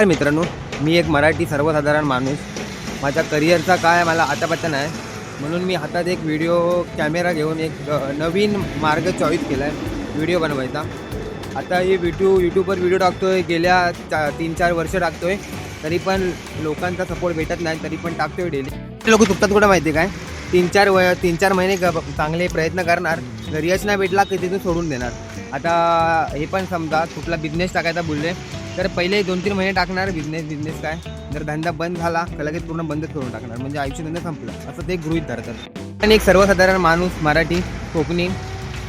नमस्कार मित्रांनो मी एक मराठी सर्वसाधारण माणूस. माझ्या करिअरचा काय मला आता नाही म्हणून मी हातात एक व्हिडिओ कॅमेरा घेऊन एक नवीन मार्ग चॉईस केला आहे व्हिडिओ बनवायचा. आता हे व्हिडिओ यूट्यूबवर व्हिडिओ टाकतोय गेल्या चा तीन चार वर्ष टाकतोय तरी पण लोकांचा सपोर्ट भेटत नाही तरी पण टाकतोय डेली लोक चुकतात कुठं माहिती आहे काय? तीन चार व तीन चार महिने ग- चांगले प्रयत्न करणार घरी यश नाही भेटला की तिथून सोडून देणार. आता हे पण समजा कुठला बिझनेस टाकायचा बोलले तर पहिले दोन तीन महिने टाकणार बिझनेस बिझनेस काय? जर धंदा बंद झाला तर लगेच पूर्ण बंदच करून टाकणार. म्हणजे आयुष्य धंदा संपलं. असं ते गृहित धरतात. आणि एक सर्वसाधारण माणूस मराठी कोकणी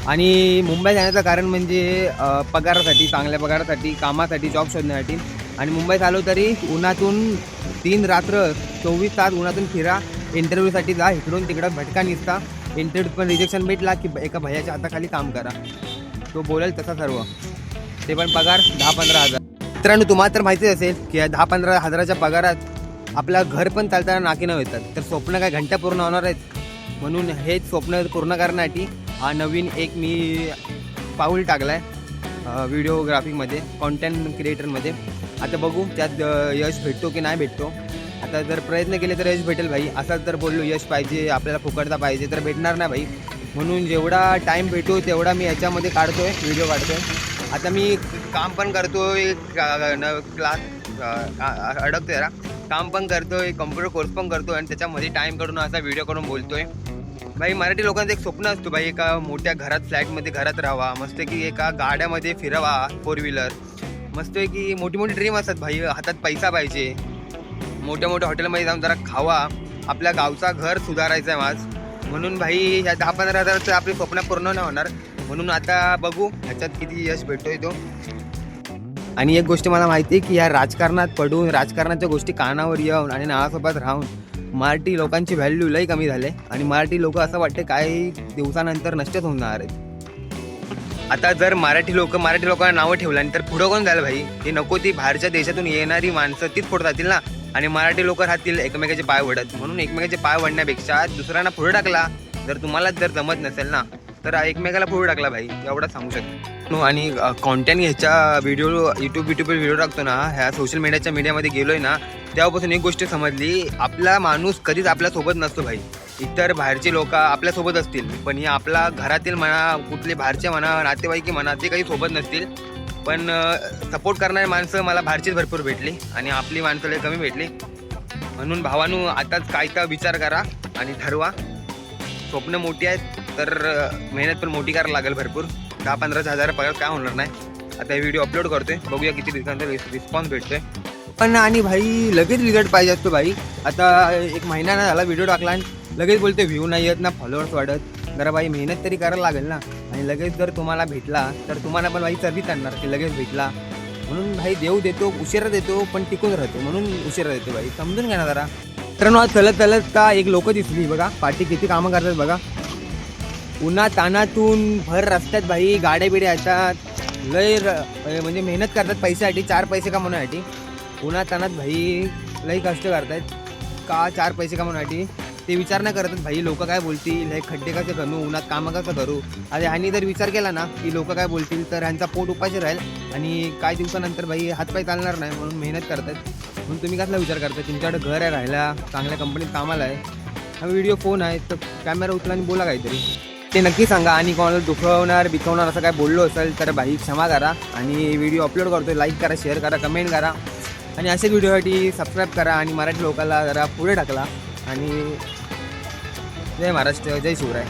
आणि मुंबई जाण्याचं कारण म्हणजे पगारासाठी चांगल्या पगारासाठी कामासाठी जॉब शोधण्यासाठी. आणि मुंबईत आलो तरी उन्हातून तीन रात्र चोवीस तास उन्हातून फिरा इंटरव्ह्यूसाठी जा इकडून तिकडं भटका निसता. इंटरव्ह्यू पण रिजेक्शन भेटला की एका भैयाच्या हाताखाली काम करा. तो बोलेल तसा सर्व. ते पण पगार दहा पंधरा हजार. मित्रांनो तुम्हाला तर माहितीच असेल की या दहा पंधरा हजाराच्या पगारात आपला घर पण चालताना नाकीनं येतात तर स्वप्न काय घंटा पूर्ण होणार आहेत? म्हणून हेच स्वप्न पूर्ण करण्यासाठी हा नवीन एक मी पाऊल टाकला आहे व्हिडिओग्राफीमध्ये कॉन्टेंट क्रिएटरमध्ये आता बघू त्यात यश भेटतो की नाही भेटतो. आता जर प्रयत्न केले तर यश भेटेल भाई. असं जर बोललो यश पाहिजे आपल्याला फुकटता पाहिजे तर भेटणार नाही भाई. म्हणून जेवढा टाईम भेटतो तेवढा मी याच्यामध्ये काढतो आहे व्हिडिओ काढतो आहे आता मी काम पण करतोय क्लास अडकतोय जरा. काम पण करतोय कम्प्युटर कोर्स पण करतोय आणि त्याच्यामध्ये टाईम काढून असा व्हिडिओ करून बोलतोय. भाई मराठी लोकांचं एक स्वप्न असतो भाई एका मोठ्या घरात फ्लॅटमध्ये घरात राहावा. मस्त की एका गाड्यामध्ये फिरावा फोर व्हीलर मस्त की मोठी मोठी ड्रीम असतात भाई हातात पैसा पाहिजे. मोठ्या मोठ्या हॉटेलमध्ये जाऊन जरा खावा. आपल्या गावचा घर सुधारायचा आहे माझ म्हणून भाई ह्या दहा पंधरा हजाराचं आपले स्वप्न पूर्ण नाही होणार. म्हणून आता बघू ह्याच्यात किती यश भेटतोय तो. आणि एक गोष्ट मला माहिती आहे की या राजकारणात पडून राजकारणाच्या गोष्टी कानावर येऊन आणि नावासोबत राहून मराठी लोकांची व्हॅल्यू लई कमी झाले. आणि मराठी लोक असं वाटते काही दिवसानंतर नष्टच होणार आहेत. आता जर मराठी लोक मराठी लोकांना नावं ठेवलं आणि तर पुढं कोण झालं भाई? हे नको ती बाहेरच्या देशातून येणारी माणसं तीच पुढे जातील ना. आणि मराठी लोक राहतील एकमेकाचे पाय वडत म्हणून एकमेकाचे पाय वडण्यापेक्षा दुसऱ्यांना पुढे टाकला जर तुम्हाला जर जमत नसेल ना तर एकमेकाला पुढे टाकला भाई एवढा सांगू शकतो. आणि कॉन्टेंट ह्याच्या व्हिडिओ युट्यूब युट्यूबवर व्हिडिओ टाकतो ना ह्या सोशल मीडियाच्या मीडियामध्ये गेलोय ना तेव्हापासून एक गोष्ट समजली आपला माणूस कधीच आपल्यासोबत नसतो भाई. इतर बाहेरचे लोक आपल्यासोबत असतील पण हे आपला घरातील म्हणा कुठले बाहेरचे म्हणा नातेवाईकी म्हणा ते काही सोबत नसतील. पण सपोर्ट करणारी माणसं मला बाहेरचीच भरपूर भेटली आणि आपली माणसं लय कमी भेटली. म्हणून भावानू आताच काय तर विचार करा आणि ठरवा. स्वप्न मोठी आहेत. तर मेहनत पण मोठी करायला लागेल भरपूर. दहा पंधरा हजार पगार काय होणार नाही. आता हे व्हिडिओ अपलोड करतोय. बघूया किती दिवसांचा रिस्पॉन्स भेटतोय. पण आणि भाई लगेच रिझल्ट पाहिजे असतो भाई. आता एक महिना ना झाला व्हिडिओ टाकला आणि लगेच बोलते व्ह्यू नाही येत ना फॉलोअर्स वाढत. जरा भाई मेहनत तरी करायला लागेल ना. आणि लगेच जर तुम्हाला भेटला तर तुम्हाला पण भाई चरबीत आणणार की लगेच भेटला. म्हणून भाई देऊ देतो उशिरा देतो पण टिकून राहतो. म्हणून उशिरा देतो भाई. समजून घ्या ना जरा. मित्रांनो आज चलत चलत का एक लोक दिसली बघा. पाठी किती कामं करतात बघा. उन्हा तानातून भर रस्त्यात भाई गाड्या बिड्या येतात. लय र- म्हणजे मेहनत करतात पैशासाठी चार पैसे कमवण्यासाठी. उन्हा तानात भाई लई कष्ट करतात का चार पैसे कमवण्यासाठी? ते विचार नाही करतात भाई लोक काय बोलतील? हे खड्डे कसे करू? उन्हात कामं कसं करू? आणि ह्यांनी जर विचार केला ना की लोक काय बोलतील तर ह्यांचा पोट उपाशी राहील. आणि काही दिवसानंतर भाई हातपाय चालणार नाही म्हणून मेहनत करतात म्हणून तुम्ही कसला विचार करता तुमच्याकडे घर आहे राहायला चांगल्या कंपनीत कामाला आहे. हा व्हिडिओ फोन आहे तर कॅमेरा उचला आणि बोला काहीतरी. ते नक्की सांगा आणि कोणाला दुखवणार बिकवणार असं काय बोललो असेल तर भाई क्षमा करा आणि व्हिडिओ अपलोड करतो लाईक करा शेअर करा कमेंट करा. आणि अशाच व्हिडिओसाठी सबस्क्राईब करा आणि मराठी लोकांना जरा पुढे टाकला आणि जय महाराष्ट्र जय शिवराय.